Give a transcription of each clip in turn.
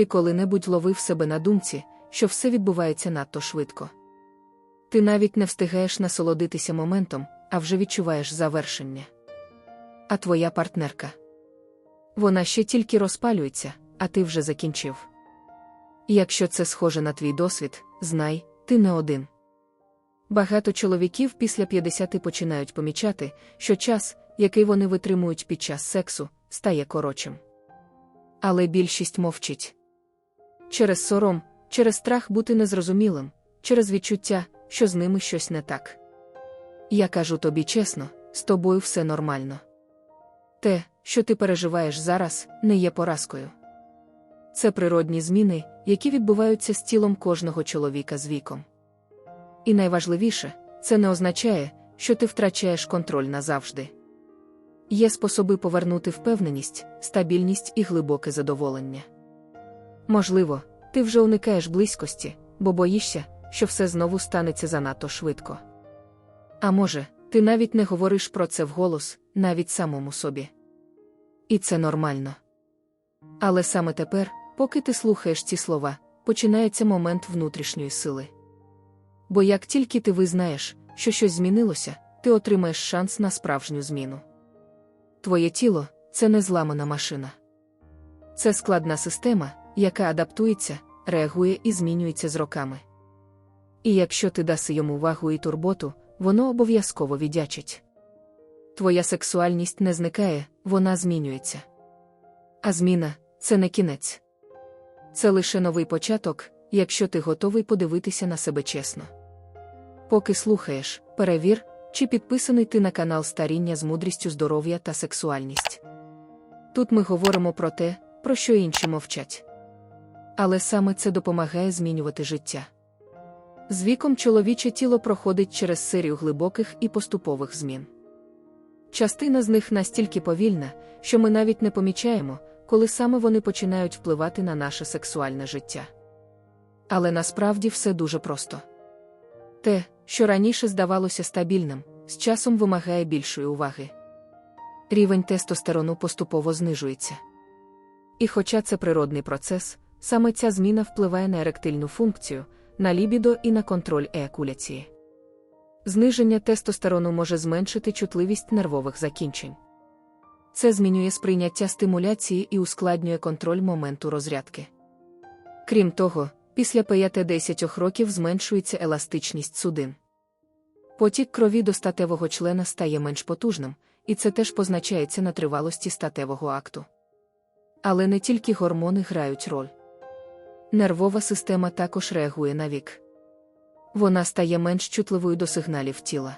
Ти коли-небудь ловив себе на думці, що все відбувається надто швидко. Ти навіть не встигаєш насолодитися моментом, а вже відчуваєш завершення. А твоя партнерка. Вона ще тільки розпалюється, а ти вже закінчив. Якщо це схоже на твій досвід, знай, ти не один. Багато чоловіків після 50 починають помічати, що час, який вони витримують під час сексу, стає коротшим. Але більшість мовчить. Через сором, через страх бути незрозумілим, через відчуття, що з ними щось не так. Я кажу тобі чесно, з тобою все нормально. Те, що ти переживаєш зараз, не є поразкою. Це природні зміни, які відбуваються з тілом кожного чоловіка з віком. І найважливіше, це не означає, що ти втрачаєш контроль назавжди. Є способи повернути впевненість, стабільність і глибоке задоволення. Можливо, ти вже уникаєш близькості, бо боїшся, що все знову станеться занадто швидко. А може, ти навіть не говориш про це вголос, навіть самому собі. І це нормально. Але саме тепер, поки ти слухаєш ці слова, починається момент внутрішньої сили. Бо як тільки ти визнаєш, що щось змінилося, ти отримаєш шанс на справжню зміну. Твоє тіло це не зламана машина. Це складна система, яка адаптується, реагує і змінюється з роками. І якщо ти даси йому увагу і турботу, воно обов'язково віддячить. Твоя сексуальність не зникає, вона змінюється. А зміна це не кінець. Це лише новий початок, якщо ти готовий подивитися на себе чесно. Поки слухаєш, перевір, чи підписаний ти на канал Старіння з мудрістю здоров'я та сексуальність. Тут ми говоримо про те, про що інші мовчать. Але саме це допомагає змінювати життя. З віком чоловіче тіло проходить через серію глибоких і поступових змін. Частина з них настільки повільна, що ми навіть не помічаємо, коли саме вони починають впливати на наше сексуальне життя. Але насправді все дуже просто. Те, що раніше здавалося стабільним, з часом вимагає більшої уваги. Рівень тестостерону поступово знижується. І хоча це природний процес, саме ця зміна впливає на еректильну функцію, на лібідо і на контроль еякуляції. Зниження тестостерону може зменшити чутливість нервових закінчень. Це змінює сприйняття стимуляції і ускладнює контроль моменту розрядки. Крім того, після 5-10 років зменшується еластичність судин. Потік крові до статевого члена стає менш потужним, і це теж позначається на тривалості статевого акту. Але не тільки гормони грають роль. Нервова система також реагує на вік. Вона стає менш чутливою до сигналів тіла.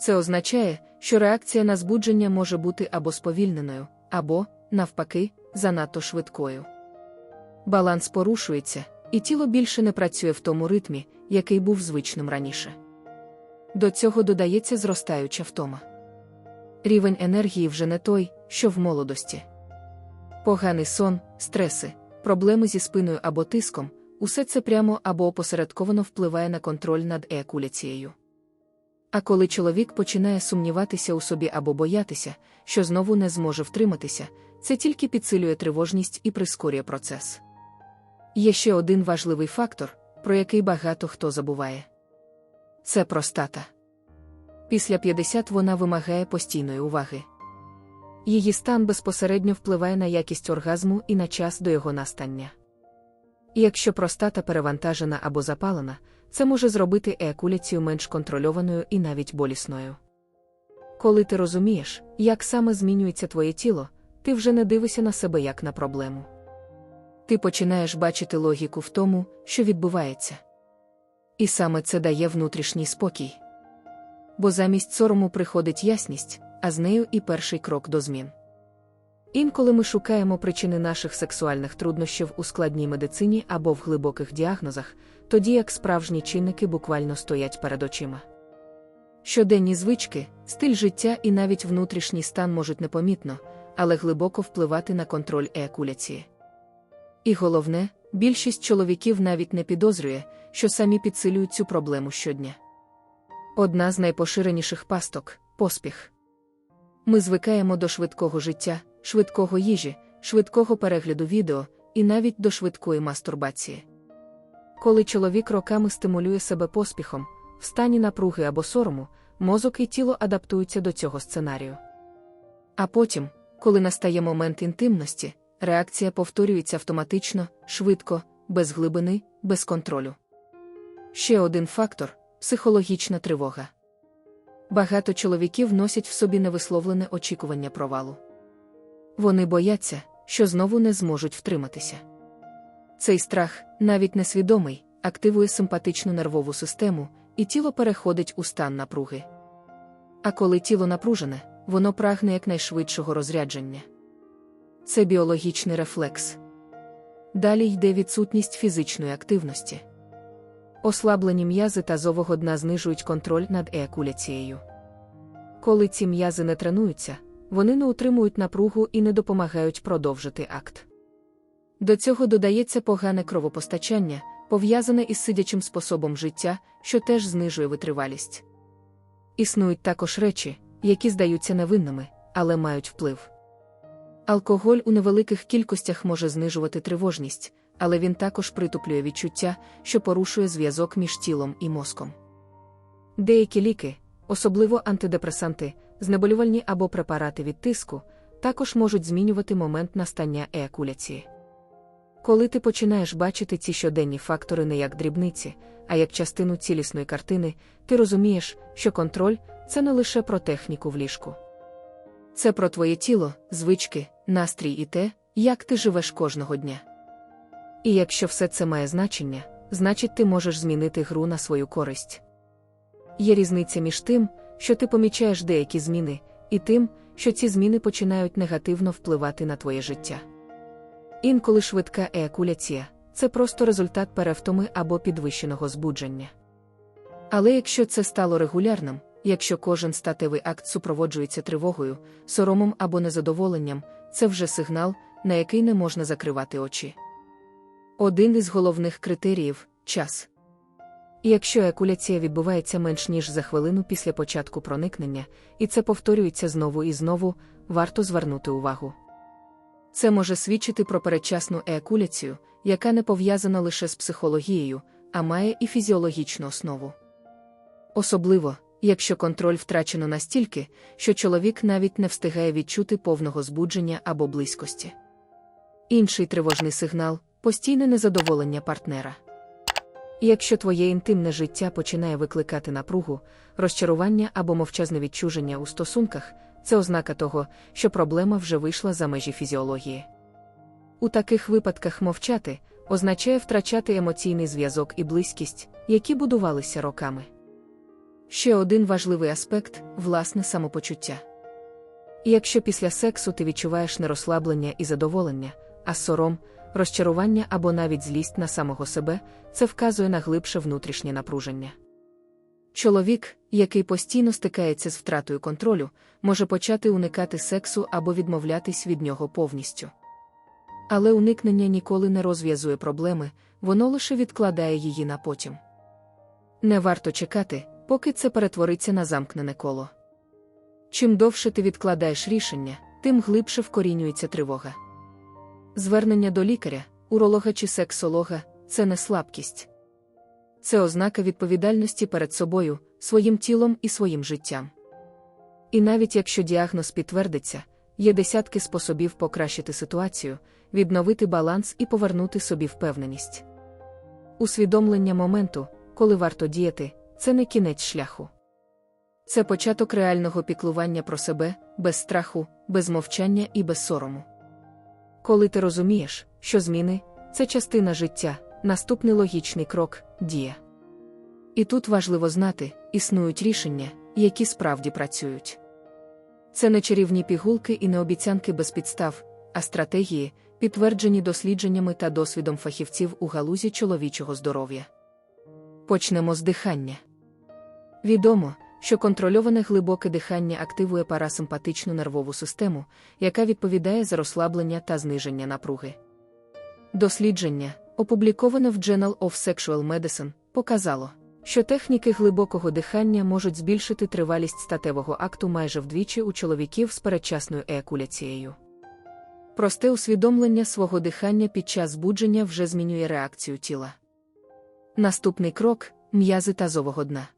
Це означає, що реакція на збудження може бути або сповільненою, або, навпаки, занадто швидкою. Баланс порушується, і тіло більше не працює в тому ритмі, який був звичним раніше. До цього додається зростаюча втома. Рівень енергії вже не той, що в молодості. Поганий сон, стреси, проблеми зі спиною або тиском усе це прямо або опосередковано впливає на контроль над еякуляцією. А коли чоловік починає сумніватися у собі або боятися, що знову не зможе втриматися, це тільки підсилює тривожність і прискорює процес. Є ще один важливий фактор, про який багато хто забуває це простата. Після 50 вона вимагає постійної уваги. Її стан безпосередньо впливає на якість оргазму і на час до його настання. Якщо простата перевантажена або запалена, це може зробити еякуляцію менш контрольованою і навіть болісною. Коли ти розумієш, як саме змінюється твоє тіло, ти вже не дивишся на себе як на проблему. Ти починаєш бачити логіку в тому, що відбувається. І саме це дає внутрішній спокій. Бо замість сорому приходить ясність, а з нею і перший крок до змін. Інколи ми шукаємо причини наших сексуальних труднощів у складній медицині або в глибоких діагнозах, тоді як справжні чинники буквально стоять перед очима. Щоденні звички, стиль життя і навіть внутрішній стан можуть непомітно, але глибоко впливати на контроль еякуляції. І головне, більшість чоловіків навіть не підозрює, що самі підсилюють цю проблему щодня. Одна з найпоширеніших пасток поспіх. Ми звикаємо до швидкого життя, швидкого їжі, швидкого перегляду відео, і навіть до швидкої мастурбації. Коли чоловік роками стимулює себе поспіхом, в стані напруги або сорому, мозок і тіло адаптуються до цього сценарію. А потім, коли настає момент інтимності, реакція повторюється автоматично, швидко, без глибини, без контролю. Ще один фактор психологічна тривога. Багато чоловіків носять в собі невисловлене очікування провалу. Вони бояться, що знову не зможуть втриматися. Цей страх, навіть несвідомий, активує симпатичну нервову систему, і тіло переходить у стан напруги. А коли тіло напружене, воно прагне якнайшвидшого розрядження. Це біологічний рефлекс. Далі йде відсутність фізичної активності. Ослаблені м'язи тазового дна знижують контроль над еякуляцією. Коли ці м'язи не тренуються, вони не утримують напругу і не допомагають продовжити акт. До цього додається погане кровопостачання, пов'язане із сидячим способом життя, що теж знижує витривалість. Існують також речі, які здаються невинними, але мають вплив. Алкоголь у невеликих кількостях може знижувати тривожність, але він також притуплює відчуття, що порушує зв'язок між тілом і мозком. Деякі ліки, особливо антидепресанти, знеболювальні або препарати від тиску, також можуть змінювати момент настання еякуляції. Коли ти починаєш бачити ці щоденні фактори не як дрібниці, а як частину цілісної картини, ти розумієш, що контроль це не лише про техніку в ліжку. Це про твоє тіло, звички, настрій і те, як ти живеш кожного дня. І якщо все це має значення, значить ти можеш змінити гру на свою користь. Є різниця між тим, що ти помічаєш деякі зміни, і тим, що ці зміни починають негативно впливати на твоє життя. Інколи швидка еякуляція це просто результат перевтоми або підвищеного збудження. Але якщо це стало регулярним, якщо кожен статевий акт супроводжується тривогою, соромом або незадоволенням, це вже сигнал, на який не можна закривати очі. Один із головних критеріїв час. Якщо екуляція відбувається менш ніж за хвилину після початку проникнення, і це повторюється знову і знову, варто звернути увагу. Це може свідчити про передчасну еякуляцію, яка не пов'язана лише з психологією, а має і фізіологічну основу. Особливо, якщо контроль втрачено настільки, що чоловік навіть не встигає відчути повного збудження або близькості. Інший тривожний сигнал постійне незадоволення партнера. І якщо твоє інтимне життя починає викликати напругу, розчарування або мовчазне відчуження у стосунках, це ознака того, що проблема вже вийшла за межі фізіології. У таких випадках мовчати означає втрачати емоційний зв'язок і близькість, які будувалися роками. Ще один важливий аспект власне самопочуття. І якщо після сексу ти відчуваєш нерозслаблення і задоволення, а сором, розчарування або навіть злість на самого себе, це вказує на глибше внутрішнє напруження. Чоловік, який постійно стикається з втратою контролю, може почати уникати сексу або відмовлятись від нього повністю. Але уникнення ніколи не розв'язує проблеми, воно лише відкладає її на потім. Не варто чекати, поки це перетвориться на замкнене коло. Чим довше ти відкладаєш рішення, тим глибше вкорінюється тривога. Звернення до лікаря, уролога чи сексолога це не слабкість. Це ознака відповідальності перед собою, своїм тілом і своїм життям. І навіть якщо діагноз підтвердиться, є десятки способів покращити ситуацію, відновити баланс і повернути собі впевненість. Усвідомлення моменту, коли варто діяти, це не кінець шляху. Це початок реального піклування про себе, без страху, без мовчання і без сорому. Коли ти розумієш, що зміни це частина життя, наступний логічний крок дія. І тут важливо знати, існують рішення, які справді працюють. Це не чарівні пігулки і не обіцянки без підстав, а стратегії, підтверджені дослідженнями та досвідом фахівців у галузі чоловічого здоров'я. Почнемо з дихання. Відомо, що контрольоване глибоке дихання активує парасимпатичну нервову систему, яка відповідає за розслаблення та зниження напруги. Дослідження, опубліковане в Journal of Sexual Medicine, показало, що техніки глибокого дихання можуть збільшити тривалість статевого акту майже вдвічі у чоловіків з передчасною еякуляцією. Просте усвідомлення свого дихання під час збудження вже змінює реакцію тіла. Наступний крок м'язи тазового дна.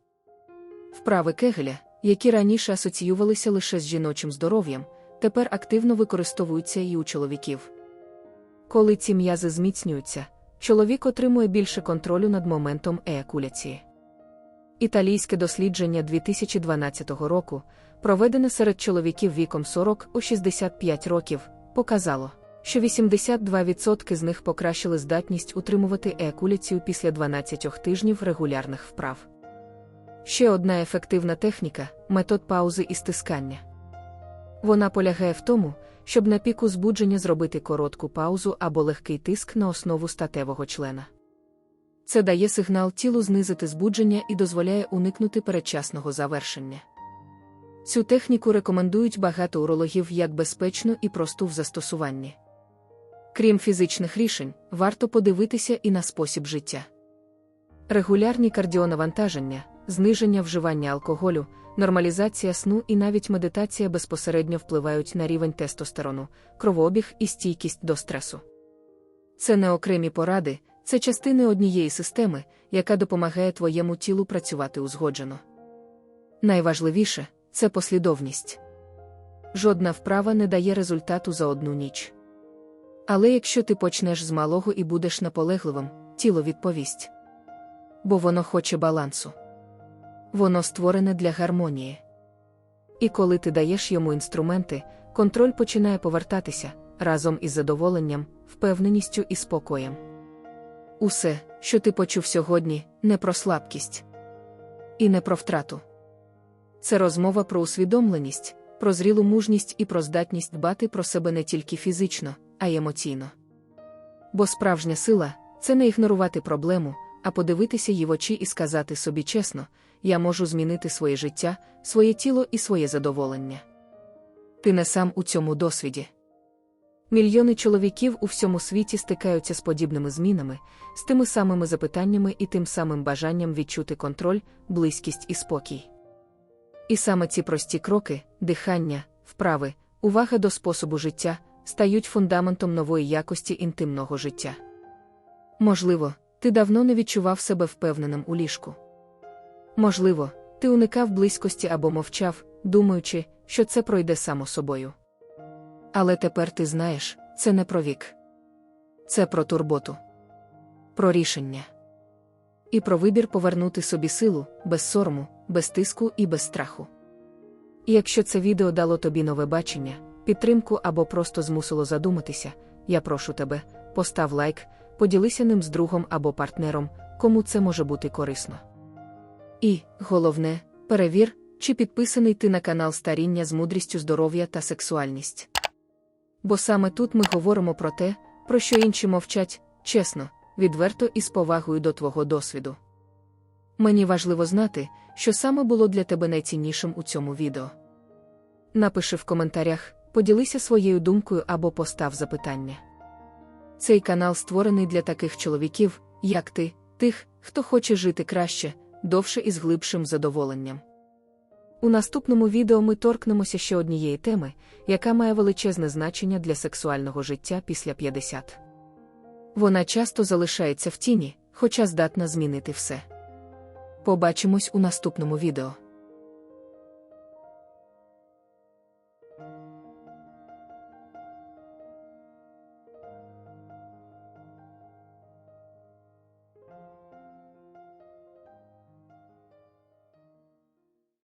Вправи кегеля, які раніше асоціювалися лише з жіночим здоров'ям, тепер активно використовуються і у чоловіків. Коли ці м'язи зміцнюються, чоловік отримує більше контролю над моментом еякуляції. Італійське дослідження 2012 року, проведене серед чоловіків віком 40-65 років, показало, що 82% з них покращили здатність утримувати еякуляцію після 12 тижнів регулярних вправ. Ще одна ефективна техніка метод паузи і стискання. Вона полягає в тому, щоб на піку збудження зробити коротку паузу або легкий тиск на основу статевого члена. Це дає сигнал тілу знизити збудження і дозволяє уникнути передчасного завершення. Цю техніку рекомендують багато урологів як безпечну і просту в застосуванні. Крім фізичних рішень, варто подивитися і на спосіб життя. Регулярні кардіонавантаження, зниження вживання алкоголю, нормалізація сну і навіть медитація безпосередньо впливають на рівень тестостерону, кровообіг і стійкість до стресу. Це не окремі поради, це частини однієї системи, яка допомагає твоєму тілу працювати узгоджено. Найважливіше це послідовність. Жодна вправа не дає результату за одну ніч. Але якщо ти почнеш з малого і будеш наполегливим, тіло відповість. Бо воно хоче балансу. Воно створене для гармонії. І коли ти даєш йому інструменти, контроль починає повертатися разом із задоволенням, впевненістю і спокоєм. Усе, що ти почув сьогодні, не про слабкість і не про втрату. Це розмова про усвідомленість, про зрілу мужність і про здатність дбати про себе не тільки фізично, а й емоційно. Бо справжня сила це не ігнорувати проблему, а подивитися її в очі і сказати собі чесно: я можу змінити своє життя, своє тіло і своє задоволення. Ти не сам у цьому досвіді. Мільйони чоловіків у всьому світі стикаються з подібними змінами, з тими самими запитаннями і тим самим бажанням відчути контроль, близькість і спокій. І саме ці прості кроки, дихання, вправи, увага до способу життя стають фундаментом нової якості інтимного життя. Можливо, ти давно не відчував себе впевненим у ліжку. Можливо, ти уникав близькості або мовчав, думаючи, що це пройде само собою. Але тепер ти знаєш, це не про вік. Це про турботу, про рішення і про вибір повернути собі силу, без сорому, без тиску і без страху. І якщо це відео дало тобі нове бачення, підтримку або просто змусило задуматися, я прошу тебе, постав лайк, поділися ним з другом або партнером, кому це може бути корисно. І, головне, перевір, чи підписаний ти на канал Старіння з мудрістю здоров'я та сексуальність. Бо саме тут ми говоримо про те, про що інші мовчать, чесно, відверто і з повагою до твого досвіду. Мені важливо знати, що саме було для тебе найціннішим у цьому відео. Напиши в коментарях, поділися своєю думкою або постав запитання. Цей канал створений для таких чоловіків, як ти, тих, хто хоче жити краще, довше і з глибшим задоволенням. У наступному відео ми торкнемося ще однієї теми, яка має величезне значення для сексуального життя після 50. Вона часто залишається в тіні, хоча здатна змінити все. Побачимось у наступному відео.